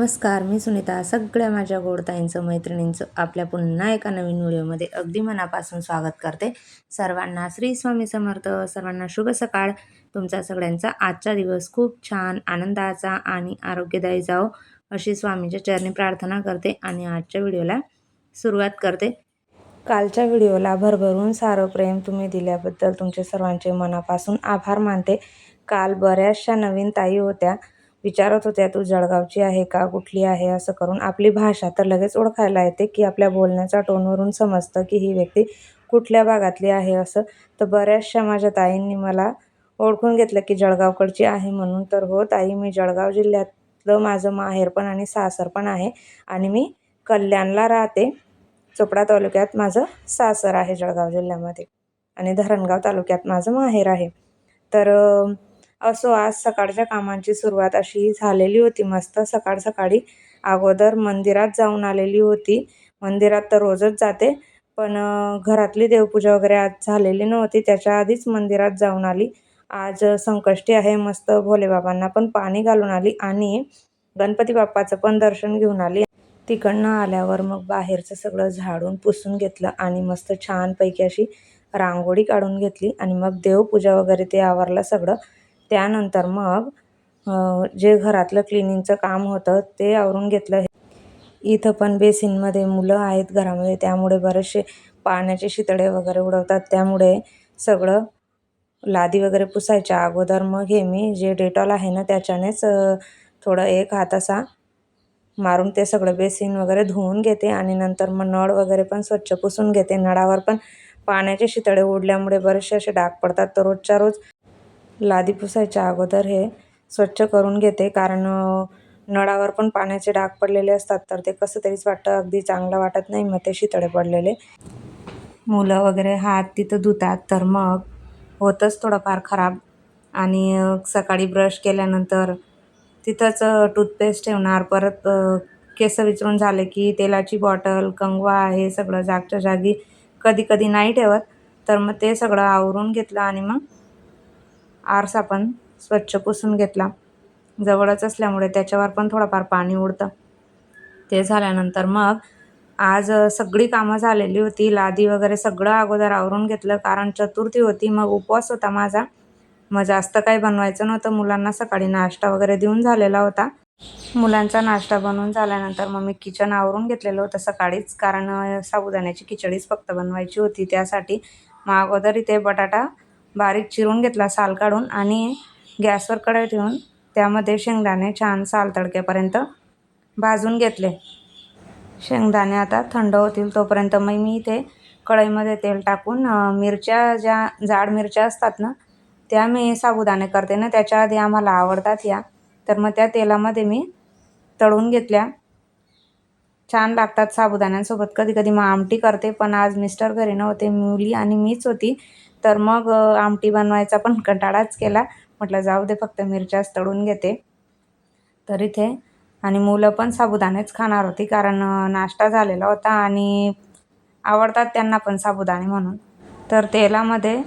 नमस्कार मी सुनीता. सगळ्या माझ्या गोडताईंचं मैत्रिणींचं आपल्या पुन्हा एका नवीन व्हिडिओमध्ये अगदी मनापासून स्वागत करते. सर्वांना श्री स्वामी समर्थ सर्वांना शुभ सकाळ. तुमचा सगळ्यांचा आजचा दिवस खूप छान आनंदाचा आणि आरोग्यदायी जाओ अशी स्वामीच्या चरणी प्रार्थना करते आणि आजच्या व्हिडिओला सुरुवात करते. कालच्या व्हिडिओला भरभरून सारं प्रेम तुम्ही दिल्याबद्दल तुमचे सर्वांचे मनापासून आभार मानते. काल बऱ्याचशा नवीन ताई होत्या. विचारत होत्या तू जळगावची आहे का? कुठली आहे? असं करून आपली भाषा तर लगेच ओळखायला येते की आपल्या बोलण्याच्या टोनवरून समजतं की ही व्यक्ती कुठल्या भागातली आहे असं. तर बऱ्याचशा माझ्या ताईंनी मला ओळखून घेतलं की जळगावकडची आहे म्हणून तर हो ताई मी जळगाव जिल्ह्यातलं माझं माहेर पण आणि सासर पण आहे आणि मी कल्याणला राहते. चोपडा तालुक्यात माझं सासर आहे जळगाव जिल्ह्यामध्ये आणि धरणगाव तालुक्यात माझं माहेर आहे. तर असो आज सकाळच्या कामांची सुरुवात अशी झालेली होती. मस्त सकाळ सकाळी अगोदर मंदिरात जाऊन आलेली होती. मंदिरात तर रोजच जाते पण घरातली देवपूजा वगैरे आज झालेली नव्हती. त्याच्या आधीच मंदिरात जाऊन आली. आज संकष्टी आहे. मस्त भोलेबाबांना पण पाणी घालून आली आणि गणपती बाप्पाचं पण दर्शन घेऊन आली. तिकडनं आल्यावर मग बाहेरचं सगळं झाडून पुसून घेतलं आणि मस्त छानपैकी अशी रांगोळी काढून घेतली आणि मग देवपूजा वगैरे ते आवरलं सगळं. त्यानंतर मग जे घरातलं क्लिनिंगचं काम होतं ते आवरून घेतलं. इथं पण बेसिनमध्ये मुलं आहेत घरामध्ये त्यामुळे बरेचसे पाण्याचे शितळे वगैरे उडवतात. त्यामुळे सगळं लादी वगैरे पुसायच्या अगोदर मग हे मी जे डेटॉल आहे ना त्याच्यानेच थोडं एक हात असा मारून ते सगळं बेसिन वगैरे धुवून घेते आणि नंतर मग नळ वगैरे पण स्वच्छ पुसून घेते. नळावर पण पाण्याचे शितळे उडल्यामुळे बरेचसे असे डाग पडतात. तर रोजच्या रोज लादी पुसायच्या अगोदर हे स्वच्छ करून घेते. कारण नळावर पण पाण्याचे डाग पडलेले असतात. तर ते कसं तरीच वाटतं. अगदी चांगलं वाटत नाही. मग ते शितळे पडलेले. मुलं वगैरे हात तिथं धुतात. तर मग होतंच थोडंफार खराब. आणि सकाळी ब्रश केल्यानंतर तिथंच टूथपेस्ट ठेवणार. परत केस विचरून झाले की तेलाची बॉटल कंगवा हे सगळं जागच्या जागी कधी कधी नाही ठेवत. तर मग ते सगळं आवरून घेतलं आणि मग आरसा पण स्वच्छ पुसून घेतला. जवळच असल्यामुळे त्याच्यावर पण थोडंफार पाणी उडतं. ते झाल्यानंतर मग आज सगळी कामं झालेली होती. लादी वगैरे सगळं अगोदर आवरून घेतलं. कारण चतुर्थी होती. मग उपवास होता माझा. मग जास्त काही बनवायचं नव्हतं. मुलांना सकाळी नाश्ता वगैरे देऊन झालेला होता. मुलांचा नाश्ता बनवून झाल्यानंतर मग मी किचन आवरून घेतलेलं होतं सकाळीच. कारण साबुदाण्याची खिचडीच फक्त बनवायची होती त्यासाठी. मग अगोदर इथे बटाटा बारीक चिरून घेतला साल काढून आणि गॅसवर कढई ठेवून त्यामध्ये शेंगदाणे छान साल तडकेपर्यंत भाजून घेतले. शेंगदाणे आता थंड होतील तोपर्यंत मग मी इथे कढईमध्ये तेल टाकून मिरच्या ज्या जाड मिरच्या असतात ना त्या मी साबुदाणे करते ना त्याच्या आधी आम्हाला आवडतात या. तर मग त्या तेलामध्ये मी तळून घेतल्या. छान लागतात साबुदाण्यांसोबत. कधी कधी मग आमटी करते पण आज मिस्टर घरी नव्हते मुली आणि मीच होती. तर मग आमटी बनवायचा पण कंटाळाच केला. म्हटलं जाऊ दे फक्त मिरच्याच तळून घेते. तर इथे आणि मुलं पण साबुदाणेच खाणार होती कारण नाश्ता झालेला होता आणि आवडतात त्यांना पण साबुदाणे म्हणून. तर तेलामध्ये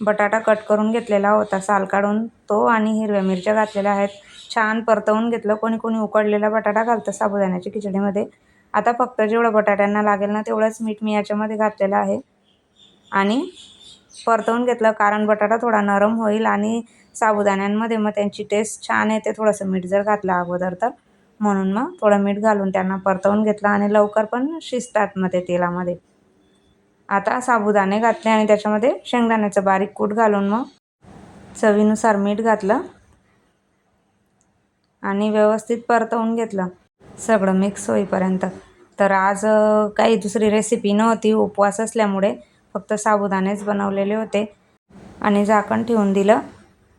बटाटा कट करून घेतलेला होता साल काढून. तो आणि हिरव्या मिरच्या घातलेल्या आहेत. छान परतवून घेतलं. कोणी कोणी उकडलेला बटाटा घालतं साबुदाण्याच्या खिचडीमध्ये. आता फक्त जेवढं बटाट्यांना लागेल ना तेवढंच मीठ मी याच्यामध्ये घातलेलं आहे. आणि परतवून घेतलं कारण बटाटा थोडा नरम होईल आणि साबुदाण्यांमध्ये मग त्यांची टेस्ट छान येते. थोडंसं मीठ जर घातलं अगोदर तर. म्हणून मग थोडं मीठ घालून त्यांना परतवून घेतलं आणि लवकर पण शिजतात मग ते तेलामध्ये. आता साबुदाणे घातले आणि त्याच्यामध्ये शेंगदाण्याचं बारीक कूट घालून मग चवीनुसार मीठ घातलं आणि व्यवस्थित परतवून घेतलं. सगळं मिक्स होईपर्यंत. तर आज काही दुसरी रेसिपी नव्हती उपवास असल्यामुळे फक्त साबुदाणेच बनवलेले होते. आणि झाकण ठेवून दिलं.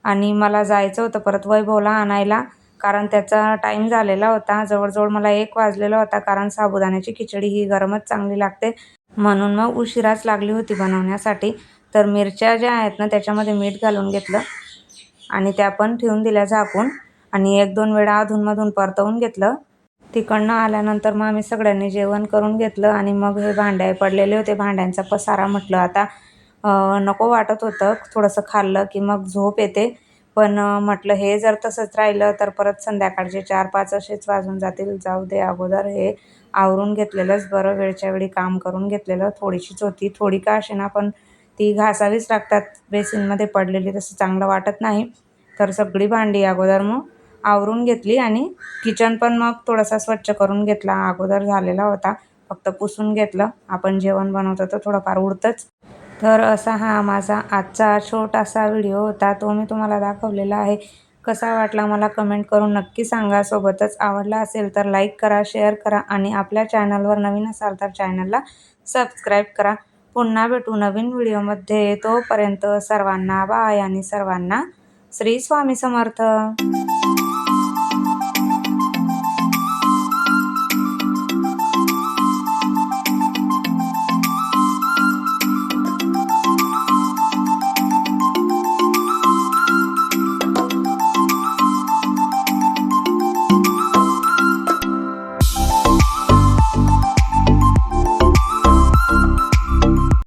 आणि मला जायचं होतं परत वैभवला आणायला कारण त्याचा टाईम झालेला होता. जवळजवळ मला एक वाजलेला होता कारण साबुदाण्याची खिचडी ही गरमच चांगली लागते. म्हणून मग उशिराच लागली होती बनवण्यासाठी. तर मिरच्या ज्या आहेत ना त्याच्यामध्ये मीठ घालून घेतलं. आणि त्या पण ठेवून दिल्या झाकून. आणि एक दोन वेळा अधूनमधून परतवून घेतलं. तिकडनं आल्यानंतर मग आम्ही सगळ्यांनी जेवण करून घेतलं आणि मग हे भांड्या पडलेले होते. भांड्यांचा पसारा म्हटलं. आता नको वाटत होतं. थोडंसं खाल्लं की मग झोप येते. पण म्हटलं हे जर तसंच राहिलं तर परत संध्याकाळचे चार पाच असेच वाजून जातील. जाऊ दे अगोदर हे आवरून घेतलेलंच बरं. वेळच्या वेळी काम करून घेतलेलं. थोडीशीच होती. थोडी का असेना पण ती घासावीच लागतात. बेसिनमध्ये पडलेली तसं चांगलं वाटत नाही. तर सगळी भांडी अगोदर मग आवरून घेतली आणि किचन पण मग थोडासा स्वच्छ करून घेतला. अगोदर झालेला होता. फक्त पुसून घेतलं. आपण जेवण बनवतो तर थोडंफार उडतंच. तर असा हा माझा आजचा छोटासा व्हिडिओ होता. तो मी तुम्हाला दाखवलेला आहे. कसा वाटला मला कमेंट करून नक्की सांगा. सोबतच आवडला असेल तर लाईक करा शेअर करा आणि आपल्या चॅनलवर नवीन असाल तर चॅनलला सबस्क्राईब करा. पुन्हा भेटू नवीन व्हिडिओमध्ये. तोपर्यंत सर्वांना बाय आणि सर्वांना श्री स्वामी समर्थ.